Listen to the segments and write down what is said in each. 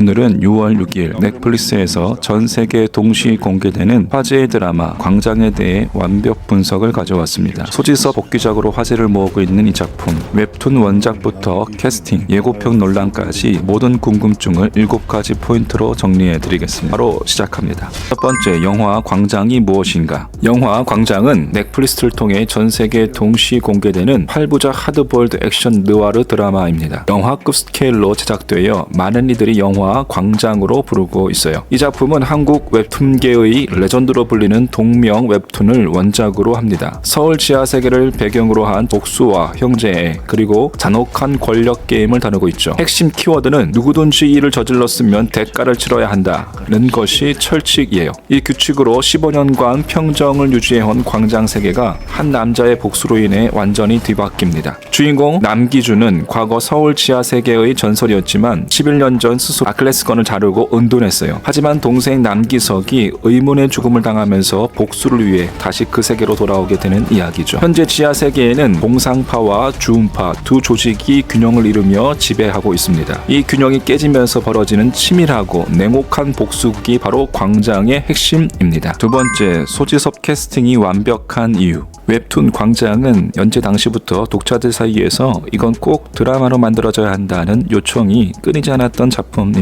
오늘은 6월 6일 넷플릭스에서 전 세계 동시 공개되는 화제의 드라마 광장에 대해 완벽 분석을 가져왔습니다. 소지섭 복귀작으로 화제를 모으고 있는 이 작품 웹툰 원작부터 캐스팅, 예고편 논란까지 모든 궁금증을 7가지 포인트로 정리해 드리겠습니다. 바로 시작합니다. 첫 번째 영화 광장이 무엇인가? 영화 광장은 넷플릭스를 통해 전 세계 동시 공개되는 8부작 하드보일드 액션 느와르 드라마입니다. 영화급 스케일로 제작되어 많은 이들이 영화 광장으로 부르고 있어요. 이 작품은 한국 웹툰계의 레전드로 불리는 동명 웹툰을 원작으로 합니다. 서울 지하 세계를 배경으로 한 복수와 형제 그리고 잔혹한 권력 게임을 다루고 있죠. 핵심 키워드는 누구든지 이를 저질렀으면 대가를 치러야 한다는 것이 철칙이에요. 이 규칙으로 15년간 평정을 유지해온 광장 세계가 한 남자의 복수로 인해 완전히 뒤바뀝니다. 주인공 남기준은 과거 서울 지하 세계의 전설이었지만 11년 전 스스로 아클레스건을 자르고 은둔했어요. 하지만 동생 남기석이 의문의 죽음을 당하면서 복수를 위해 다시 그 세계로 돌아오게 되는 이야기죠. 현재 지하 세계에는 봉상파와 주음파 두 조직이 균형을 이루며 지배하고 있습니다. 이 균형이 깨지면서 벌어지는 치밀하고 냉혹한 복수극이 바로 광장의 핵심입니다. 두 번째, 소지섭 캐스팅이 완벽한 이유. 웹툰 광장은 연재 당시부터 독자들 사이에서 이건 꼭 드라마로 만들어져야 한다는 요청이 끊이지 않았던 작품입니다.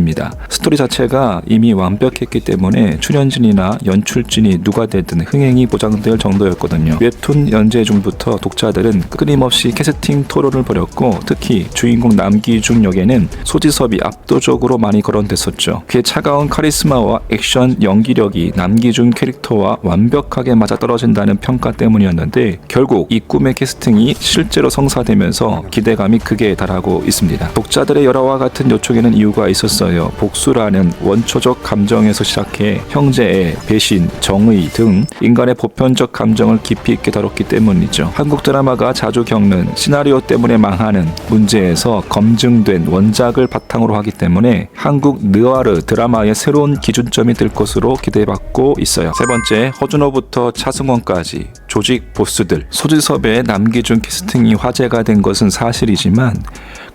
스토리 자체가 이미 완벽했기 때문에 출연진이나 연출진이 누가 되든 흥행이 보장될 정도였거든요. 웹툰 연재 중부터 독자들은 끊임없이 캐스팅 토론을 벌였고 특히 주인공 남기중 역에는 소지섭이 압도적으로 많이 거론됐었죠. 그의 차가운 카리스마와 액션 연기력이 남기중 캐릭터와 완벽하게 맞아떨어진다는 평가 때문이었는데 결국 이 꿈의 캐스팅이 실제로 성사되면서 기대감이 극에 달하고 있습니다. 독자들의 열화와 같은 요청에는 이유가 있었어요. 복수라는 원초적 감정에서 시작해 형제의 배신, 정의 등 인간의 보편적 감정을 깊이 있게 다뤘기 때문이죠. 한국 드라마가 자주 겪는 시나리오 때문에 망하는 문제에서 검증된 원작을 바탕으로 하기 때문에 한국 느와르 드라마의 새로운 기준점이 될 것으로 기대받고 있어요. 세 번째, 허준호부터 차승원까지 조직 보스들 소지섭의 남기준 캐스팅이 화제가 된 것은 사실이지만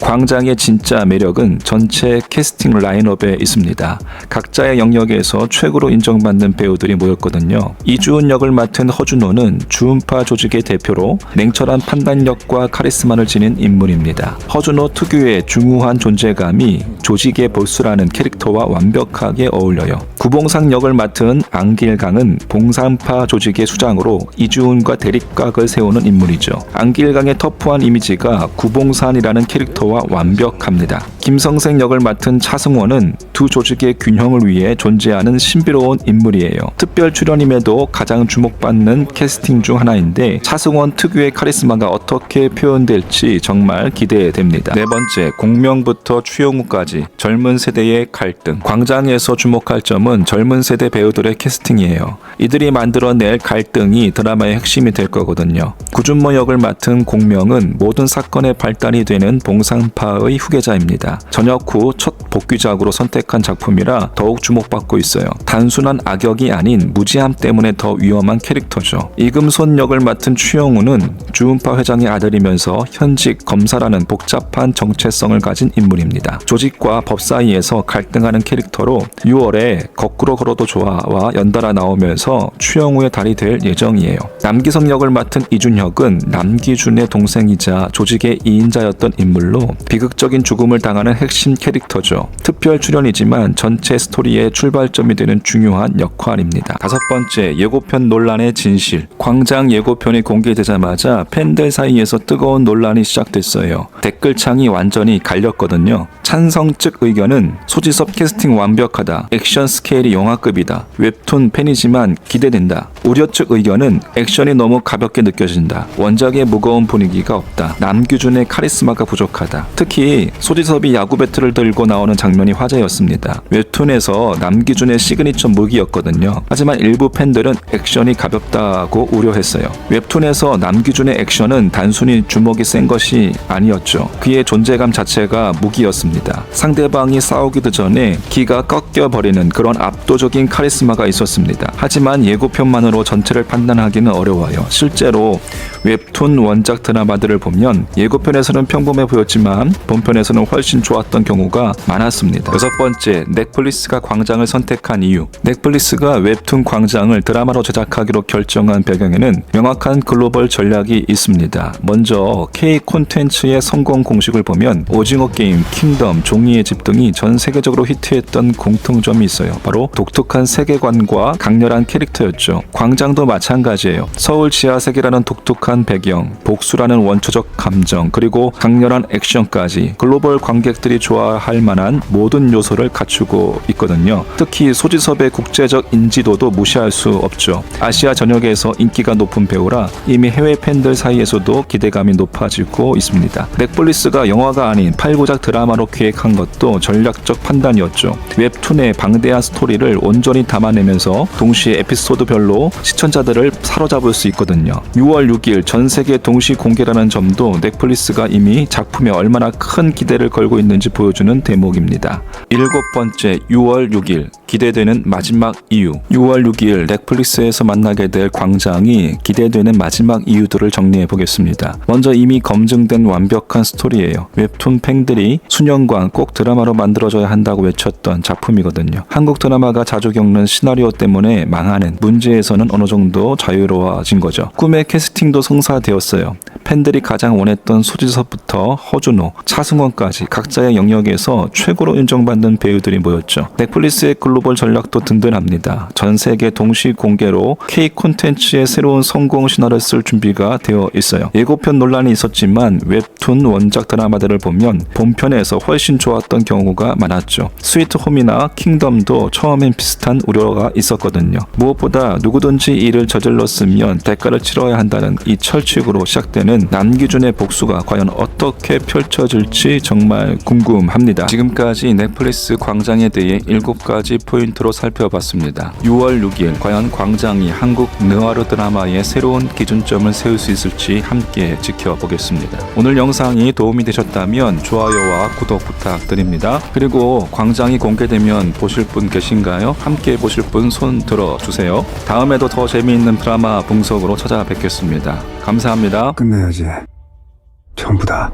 광장의 진짜 매력은 전체 캐스팅 라인업에 있습니다. 각자의 영역에서 최고로 인정받는 배우들이 모였거든요. 이주은 역을 맡은 허준호는 주은파 조직의 대표로 냉철한 판단력과 카리스마를 지닌 인물입니다. 허준호 특유의 중후한 존재감이 조직의 보스라는 캐릭터와 완벽하게 어울려요. 구봉상 역을 맡은 안길강은 봉산파 조직의 수장으로 이주은과 대립각을 세우는 인물이죠. 안길강의 터프한 이미지가 구봉산이라는 캐릭터와 완벽합니다. 김성생 역을 맡은 차승원은 두 조직의 균형을 위해 존재하는 신비로운 인물이에요. 특별 출연임에도 가장 주목받는 캐스팅 중 하나인데 차승원 특유의 카리스마가 어떻게 표현될지 정말 기대됩니다. 네 번째, 공명부터 추영우까지 젊은 세대의 갈등. 광장에서 주목할 점은 젊은 세대 배우들의 캐스팅이에요. 이들이 만들어낼 갈등이 드라마의 핵심이 될 거거든요. 구준모 역을 맡은 공명은 모든 사건의 발단이 되는 봉상파의 후계자입 니다. 전역 후 첫 복귀작으로 선택한 작품이라 더욱 주목받고 있어요. 단순한 악역이 아닌 무지함 때문에 더 위험한 캐릭터죠. 이금손 역을 맡은 추영우는 주은파 회장의 아들이면서 현직 검사라는 복잡한 정체성을 가진 인물입니다. 조직과 법 사이에서 갈등하는 캐릭터로 6월에 거꾸로 걸어도 좋아와 연달아 나오면서 추영우의 달이 될 예정이에요. 남기성 역을 맡은 이준혁은 남기준의 동생이자 조직의 2인자였던 인물로 비극적인 죽음을 당 하는 핵심 캐릭터죠. 특별 출연이지만 전체 스토리의 출발점이 되는 중요한 역할입니다. 다섯 번째, 예고편 논란의 진실. 광장 예고편이 공개되자마자 팬들 사이에서 뜨거운 논란이 시작됐어요. 댓글창이 완전히 갈렸거든요. 찬성 측 의견은 소지섭 캐스팅 완벽하다. 액션 스케일이 영화급이다. 웹툰 팬이지만 기대된다. 우려 측 의견은 액션이 너무 가볍게 느껴진다. 원작의 무거운 분위기가 없다. 남규준의 카리스마가 부족하다. 특히 소지섭이 야구 배트를 들고 나오는 장면이 화제였습니다. 웹 툰에서 남기준의 시그니처 무기였거든요. 하지만 일부 팬들은 액션이 가볍다고 우려했어요. 웹툰에서 남기준의 액션은 단순히 주먹이 센 것이 아니었죠. 그의 존재감 자체가 무기였습니다. 상대방이 싸우기도 전에 기가 꺾여버리는 그런 압도적인 카리스마가 있었습니다. 하지만 예고편만으로 전체를 판단하기는 어려워요. 실제로 웹툰 원작 드라마들을 보면 예고편에서는 평범해 보였지만 본편에서는 훨씬 좋았던 경우가 많았습니다. 여섯 번째, 넷플 릭스가 광장을 선택한 이유. 넷플릭스가 웹툰 광장을 드라마로 제작하기로 결정한 배경에는 명확한 글로벌 전략이 있습니다. 먼저 K 콘텐츠의 성공 공식을 보면 오징어 게임, 킹덤, 종이의 집 등이 전 세계적으로 히트했던 공통점이 있어요. 바로 독특한 세계관과 강렬한 캐릭터였죠. 광장도 마찬가지예요. 서울 지하 세계라는 독특한 배경, 복수라는 원초적 감정, 그리고 강렬한 액션까지 글로벌 관객들이 좋아할 만한 모든 요소를 갖추고 있거든요. 특히 소지섭의 국제적 인지도도 무시할 수 없죠. 아시아 전역에서 인기가 높은 배우라 이미 해외 팬들 사이에서도 기대감이 높아지고 있습니다. 넷플릭스가 영화가 아닌 8부작 드라마로 기획한 것도 전략적 판단이었죠. 웹툰의 방대한 스토리를 온전히 담아내면서 동시에 에피소드별로 시청자들을 사로잡을 수 있거든요. 6월 6일 전 세계 동시 공개라는 점도 넷플릭스가 이미 작품에 얼마나 큰 기대를 걸고 있는지 보여주는 대목입니다. 일곱 번째 6월 6일 기대되는 마지막 이유 6월 6일 넷플릭스에서 만나게 될 광장이 기대되는 마지막 이유들을 정리해 보겠습니다. 먼저 이미 검증된 완벽한 스토리예요. 웹툰 팬들이 수년간 꼭 드라마로 만들어져야 한다고 외쳤던 작품이거든요. 한국 드라마가 자주 겪는 시나리오 때문에 망하는 문제에서는 어느 정도 자유로워진 거죠. 꿈의 캐스팅도 성사되었어요. 팬들이 가장 원했던 소지섭부터 허준호, 차승원까지 각자의 영역에서 최고로 인정받는 배우들이 모였죠. 넷플릭스의 글로벌 전략도 든든합니다. 전 세계 동시 공개로 K 콘텐츠의 새로운 성공 신화를 쓸 준비가 되어 있어요. 예고편 논란이 있었지만 웹툰 원작 드라마들을 보면 본편에서 훨씬 좋았던 경우가 많았죠. 스위트 홈이나 킹덤도 처음엔 비슷한 우려가 있었거든요. 무엇보다 누구든지 이를 저질렀으면 대가를 치러야 한다는 이 철칙으로 시작되는 남기준의 복수가 과연 어떻게 펼쳐질지 정말 궁금합니다. 지금까지 넷플릭스 광장에 대해 7가지 포인트로 살펴봤습니다. 6월 6일 과연 광장이 한국 느와르 드라마의 새로운 기준점을 세울 수 있을지 함께 지켜보겠습니다. 오늘 영상이 도움이 되셨다면 좋아요와 구독 부탁드립니다. 그리고 광장이 공개되면 보실 분 계신가요? 함께 보실 분 손 들어 주세요. 다음에도 더 재미있는 드라마 분석으로 찾아뵙겠습니다. 감사합니다. 끝내야지. 전부 다.